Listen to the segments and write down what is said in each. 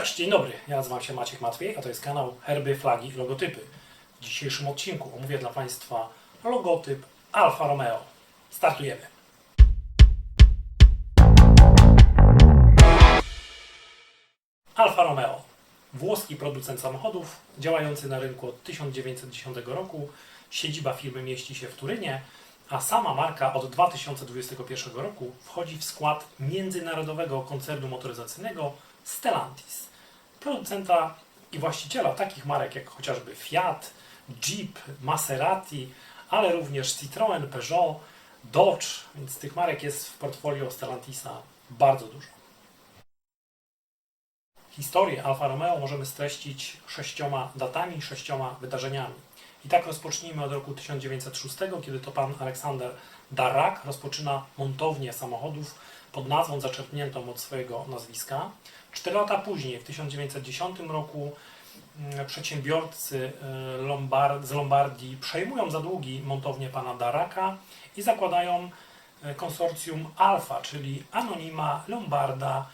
Cześć, dzień dobry. Ja nazywam się Maciek Matwiej, a to jest kanał Herby, Flagi i Logotypy. W dzisiejszym odcinku omówię dla Państwa logotyp Alfa Romeo. Startujemy. Alfa Romeo. Włoski producent samochodów, działający na rynku od 1910 roku. Siedziba firmy mieści się w Turynie, a sama marka od 2021 roku wchodzi w skład międzynarodowego koncernu motoryzacyjnego Stellantis. Producenta i właściciela takich marek jak chociażby Fiat, Jeep, Maserati, ale również Citroën, Peugeot, Dodge, więc tych marek jest w portfolio Stellantisa bardzo dużo. Historię Alfa Romeo możemy streścić sześcioma datami, sześcioma wydarzeniami. I tak rozpocznijmy od roku 1906, kiedy to pan Aleksander Darrak rozpoczyna montownię samochodów pod nazwą zaczerpniętą od swojego nazwiska. Cztery lata później, w 1910 roku, mm, przedsiębiorcy y, Lombard, z Lombardii przejmują za długi montownię pana Daraka i zakładają y, konsorcjum Alfa, czyli Anonima Lombarda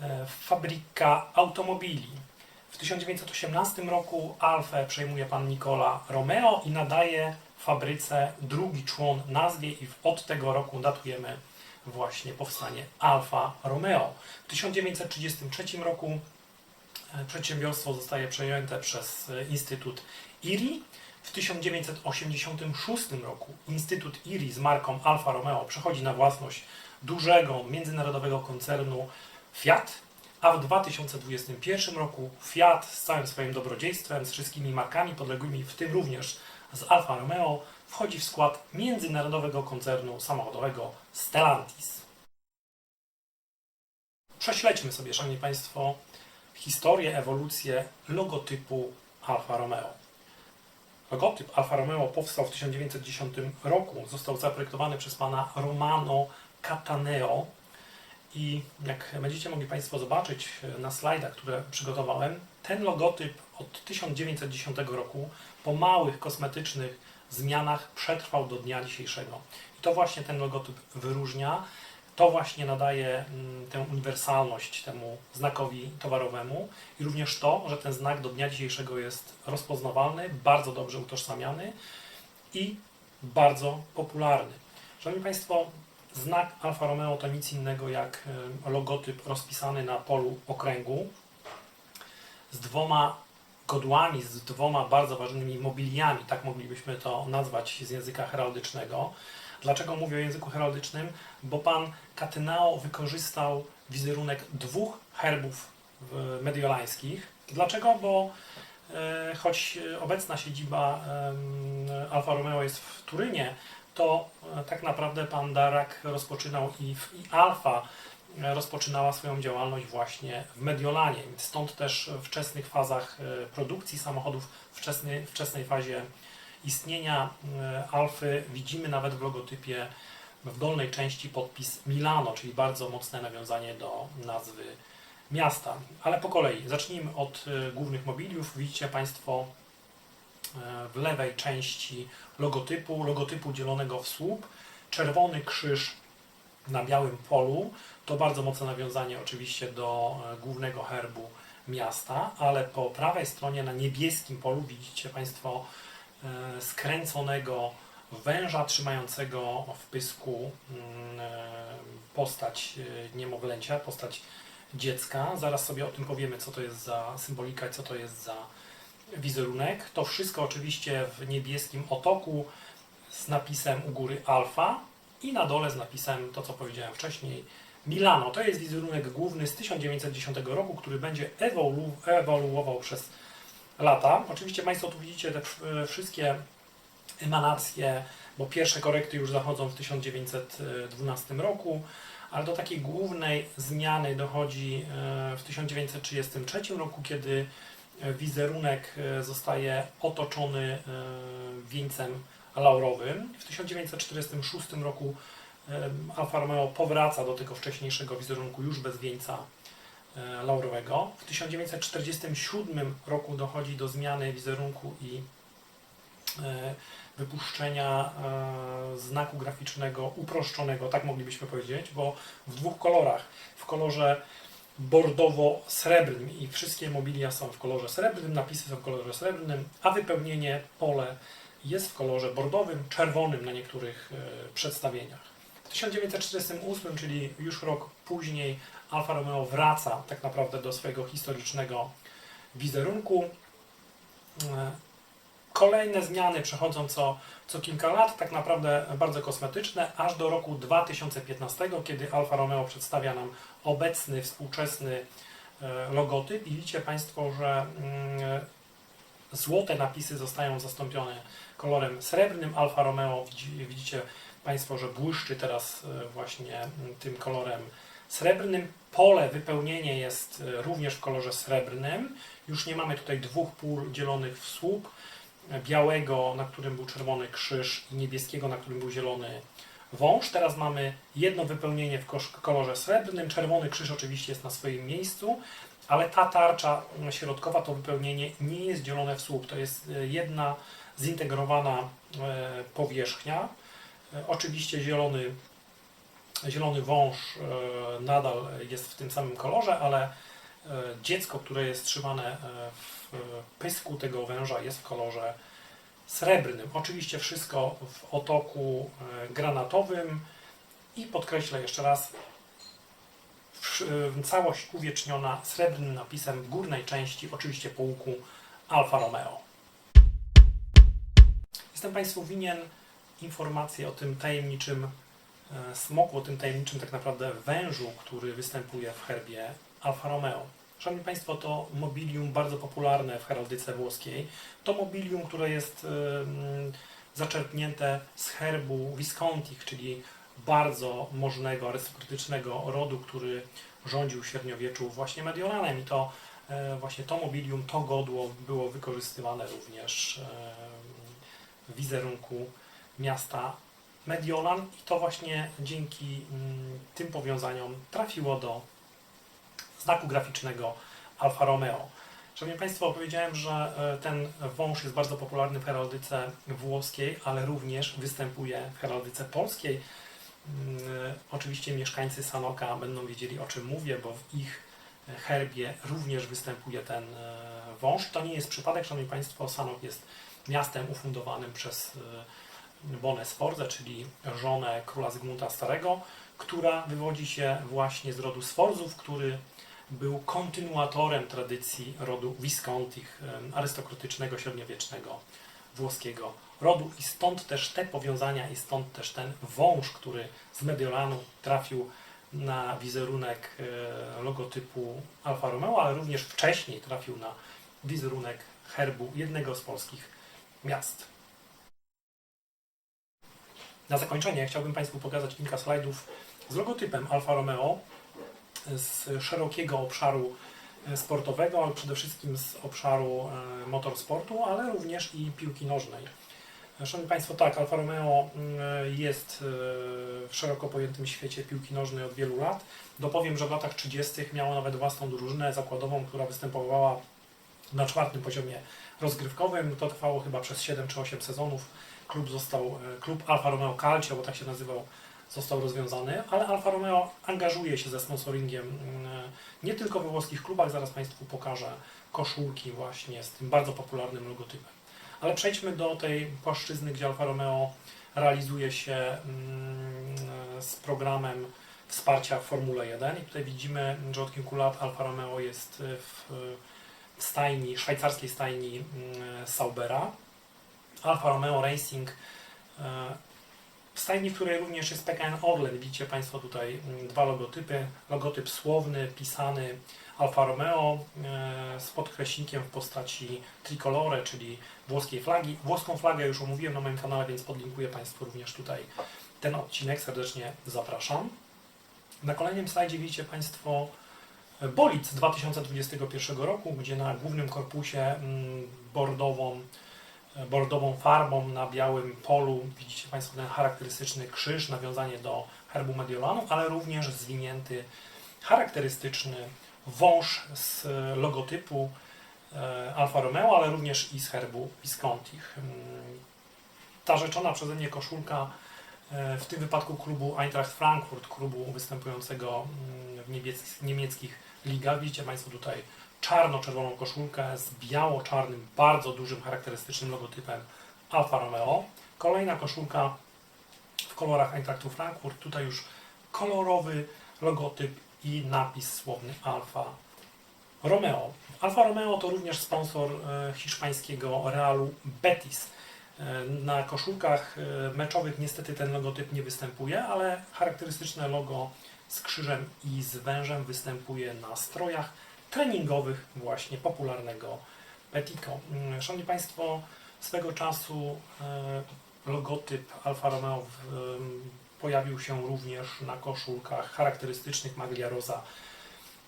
e, Fabryka Automobili. W 1918 roku Alfę przejmuje pan Nicola Romeo i nadaje fabryce drugi człon nazwie i od tego roku datujemy właśnie powstanie Alfa Romeo. W 1933 roku e, przedsiębiorstwo zostaje przejęte przez e, Instytut IRI. W 1986 roku Instytut IRI z marką Alfa Romeo przechodzi na własność dużego międzynarodowego koncernu Fiat, a w 2021 roku Fiat z całym swoim dobrodziejstwem, z wszystkimi markami podległymi, w tym również z Alfa Romeo, wchodzi w skład międzynarodowego koncernu samochodowego Stellantis. Prześledźmy sobie, Szanowni Państwo, historię, ewolucję logotypu Alfa Romeo. Logotyp Alfa Romeo powstał w 1910 roku. Został zaprojektowany przez pana Romano Cataneo. I jak będziecie mogli Państwo zobaczyć na slajdach, które przygotowałem, ten logotyp od 1910 roku po małych kosmetycznych zmianach przetrwał do dnia dzisiejszego. I to właśnie ten logotyp wyróżnia, to właśnie nadaje mm, tę uniwersalność temu znakowi towarowemu i również to, że ten znak do dnia dzisiejszego jest rozpoznawalny, bardzo dobrze utożsamiany i bardzo popularny. Szanowni Państwo, znak Alfa Romeo to nic innego jak logotyp rozpisany na polu okręgu z dwoma z dwoma bardzo ważnymi mobiliami, tak moglibyśmy to nazwać z języka heraldycznego. Dlaczego mówię o języku heraldycznym? Bo pan Katynao wykorzystał wizerunek dwóch herbów mediolańskich. Dlaczego? Bo e, choć obecna siedziba Alfa Romeo jest w Turynie, to e, tak naprawdę pan Darak rozpoczynał i, i Alfa e, rozpoczynała swoją działalność właśnie w Mediolanie. Stąd też w wczesnych fazach e, produkcji samochodów, wczesnej, wczesnej fazie istnienia Alfy widzimy nawet w logotypie w dolnej części podpis Milano, czyli bardzo mocne nawiązanie do nazwy miasta. Ale po kolei, zacznijmy od głównych mobiliów. Widzicie Państwo w lewej części logotypu, logotypu dzielonego w słup, czerwony krzyż na białym polu. To bardzo mocne nawiązanie oczywiście do e, głównego herbu miasta, ale po prawej stronie na niebieskim polu widzicie Państwo e, skręconego węża trzymającego w pysku mm, e, postać e, niemowlęcia, postać dziecka. Zaraz sobie o tym powiemy, co to jest za symbolika i co to jest za wizerunek. To wszystko oczywiście w niebieskim otoku z napisem u góry alfa i na dole z napisem to, co powiedziałem wcześniej, Milano. To jest wizerunek główny z 1910 roku, który będzie ewolu ewoluował przez lata. Oczywiście Państwo tu widzicie te w- wszystkie emanacje, bo pierwsze korekty już zachodzą w 1912 roku, ale do takiej głównej zmiany dochodzi e, w 1933 roku, kiedy wizerunek e, zostaje otoczony e, wieńcem laurowym. W 1946 roku e, Alfa Romeo powraca do tego wcześniejszego wizerunku już bez wieńca e, laurowego. W 1947 roku dochodzi do zmiany wizerunku i e, wypuszczenia e, znaku graficznego uproszczonego, tak moglibyśmy powiedzieć, bo w dwóch kolorach. W kolorze bordowo-srebrnym i wszystkie mobilia są w kolorze srebrnym, napisy są w kolorze srebrnym, a wypełnienie pole jest w kolorze bordowym, czerwonym na niektórych e, przedstawieniach. W 1948, czyli już rok później, Alfa Romeo wraca tak naprawdę do swojego historycznego wizerunku. Kolejne zmiany przechodzą co, co kilka lat, tak naprawdę bardzo kosmetyczne, aż do roku 2015, kiedy Alfa Romeo przedstawia nam obecny, współczesny e, logotyp i widzicie Państwo, że mm, złote napisy zostają zastąpione kolorem srebrnym. Alfa Romeo widzi- widzicie Państwo, że błyszczy teraz e, właśnie mm, tym kolorem srebrnym. Pole, wypełnienie jest e, również w kolorze srebrnym. Już nie mamy tutaj dwóch pól dzielonych w słup. E, Białego, na którym był czerwony krzyż i niebieskiego, na którym był zielony wąż. Teraz mamy jedno wypełnienie w kolorze srebrnym. Czerwony krzyż oczywiście jest na swoim miejscu, ale ta tarcza środkowa, to wypełnienie nie jest dzielone w słup. To jest e, jedna zintegrowana e, powierzchnia. Oczywiście zielony, zielony wąż nadal jest w tym samym kolorze, ale dziecko, które jest trzymane e, w pysku tego węża jest w kolorze srebrnym. Oczywiście wszystko w otoku e, granatowym i podkreślę jeszcze raz, e, całość uwieczniona srebrnym napisem w górnej części, oczywiście po łuku Alfa Romeo. Jestem Państwu winien informację o tym tajemniczym e, smoku, o tym tajemniczym tak naprawdę wężu, który występuje w herbie Alfa Romeo. Szanowni Państwo, to mobilium bardzo popularne w heraldyce włoskiej. To mobilium, które jest zaczerpnięte z herbu Viscontich, czyli bardzo możnego, arystokratycznego rodu, który rządził w średniowieczu właśnie Mediolanem. I to e, właśnie to mobilium, to godło było wykorzystywane również w wizerunku miasta Mediolan i to właśnie dzięki mm, tym powiązaniom trafiło do znaku graficznego Alfa Romeo. Szanowni Państwo, powiedziałem, że e, ten wąż jest bardzo popularny w heraldyce włoskiej, ale również występuje w heraldyce polskiej. Mm, e, Oczywiście mieszkańcy Sanoka będą wiedzieli o czym mówię, bo w ich herbie również występuje ten e, wąż. To nie jest przypadek, Szanowni Państwo, Sanok jest miastem ufundowanym przez Bonę Sforzę, czyli żonę króla Zygmunta Starego, która wywodzi się właśnie z rodu Sforzów, który był kontynuatorem tradycji rodu Viscontich, arystokratycznego, średniowiecznego włoskiego rodu i stąd też te powiązania i stąd też ten wąż, który z Mediolanu trafił na wizerunek e, logotypu Alfa Romeo, ale również wcześniej trafił na wizerunek herbu jednego z polskich miast. Na zakończenie chciałbym Państwu pokazać kilka slajdów z logotypem Alfa Romeo z szerokiego obszaru e, sportowego, ale przede wszystkim z obszaru e, motorsportu, ale również i piłki nożnej. Szanowni Państwo, tak, Alfa Romeo mm, jest e, w szeroko pojętym świecie piłki nożnej od wielu lat. Dopowiem, że w latach 30. miało nawet własną drużynę zakładową, która występowała na czwartym poziomie rozgrywkowym. To trwało chyba przez 7 czy 8 sezonów. Klub został, klub Alfa Romeo Calcio, bo tak się nazywał, został rozwiązany, ale Alfa Romeo angażuje się ze sponsoringiem mm, nie tylko we włoskich klubach, zaraz Państwu pokażę koszulki właśnie z tym bardzo popularnym logotypem. Ale przejdźmy do tej płaszczyzny, gdzie Alfa Romeo realizuje się mm, z programem wsparcia w Formule 1 i tutaj widzimy, że od kilku lat Alfa Romeo jest w, stajni, szwajcarskiej stajni mm, Saubera. Alfa Romeo Racing e, w stajni, w której również jest PKN Orlen. Widzicie Państwo tutaj mm, dwa logotypy. Logotyp słowny, pisany Alfa Romeo e, z podkreśnikiem w postaci tricolore, czyli włoskiej flagi. Włoską flagę już omówiłem na moim kanale, więc podlinkuję Państwu również tutaj ten odcinek. Serdecznie zapraszam. Na kolejnym slajdzie widzicie Państwo bolid z 2021 roku, gdzie na głównym korpusie mm, bordową bordową farbą na białym polu. Widzicie Państwo ten charakterystyczny krzyż, nawiązanie do herbu Mediolanu, ale również zwinięty, charakterystyczny wąż z logotypu e, Alfa Romeo, ale również i z herbu Viscontich. Mm, Ta rzeczona przeze mnie koszulka e, w tym wypadku klubu Eintracht Frankfurt, klubu występującego mm, w niemieckich ligach. Widzicie Państwo tutaj czarno-czerwoną koszulkę z biało-czarnym, bardzo dużym, charakterystycznym logotypem Alfa Romeo. Kolejna koszulka w kolorach Eintrachtu Frankfurt, tutaj już kolorowy logotyp i napis słowny Alfa Romeo. Alfa Romeo to również sponsor e, hiszpańskiego Realu Betis. E, Na koszulkach e, meczowych niestety ten logotyp nie występuje, ale charakterystyczne logo z krzyżem i z wężem występuje na strojach treningowych właśnie popularnego Betico. Mm, Szanowni Państwo, swego czasu e, logotyp Alfa Romeo pojawił się również na koszulkach charakterystycznych Maglia Rosa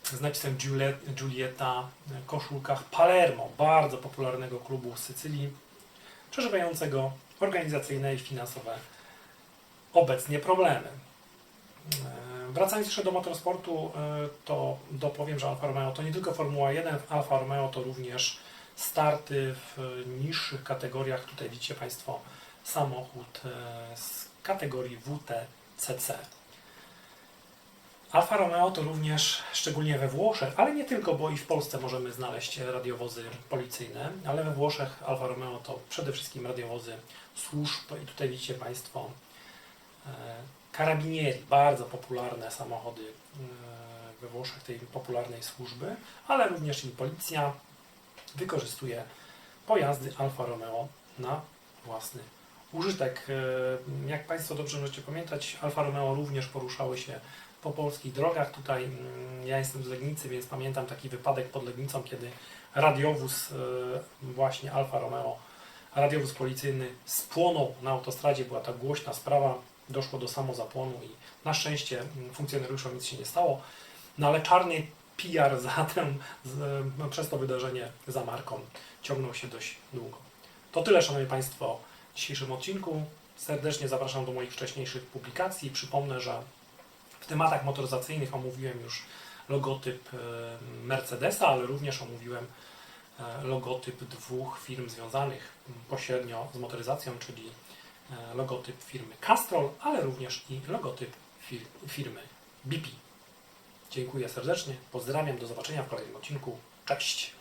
z napisem Giuliet- Giulietta, e, koszulkach Palermo, bardzo popularnego klubu z Sycylii, przeżywającego organizacyjne i finansowe obecnie problemy. Wracając jeszcze do motorsportu, e, to dopowiem, że Alfa Romeo to nie tylko Formuła 1, Alfa Romeo to również starty w niższych kategoriach. Tutaj widzicie Państwo samochód e, z kategorii WTCC. Alfa Romeo to również, szczególnie we Włoszech, ale nie tylko, bo i w Polsce możemy znaleźć radiowozy policyjne, ale we Włoszech Alfa Romeo to przede wszystkim radiowozy służb i tutaj widzicie Państwo e, Carabinieri, bardzo popularne samochody e, we Włoszech tej popularnej służby, ale również i policja wykorzystuje pojazdy Alfa Romeo na własny użytek. E, Jak Państwo dobrze możecie pamiętać, Alfa Romeo również poruszały się po polskich drogach. Tutaj mm, ja jestem z Legnicy, więc pamiętam taki wypadek pod Legnicą, kiedy radiowóz właśnie Alfa Romeo, radiowóz policyjny spłonął na autostradzie. Była to głośna sprawa, doszło do samozapłonu i na szczęście mm, funkcjonariuszom nic się nie stało. No ale czarny PR za ten, z, no, przez to wydarzenie za marką ciągnął się dość długo. To tyle, Szanowni Państwo, w dzisiejszym odcinku. Serdecznie zapraszam do moich wcześniejszych publikacji. Przypomnę, że w tematach motoryzacyjnych omówiłem już logotyp e, Mercedesa, ale również omówiłem e, logotyp dwóch firm związanych m, pośrednio z motoryzacją, czyli e, logotyp firmy Castrol, ale również i logotyp fir- firmy BP. Dziękuję serdecznie, pozdrawiam, do zobaczenia w kolejnym odcinku. Cześć!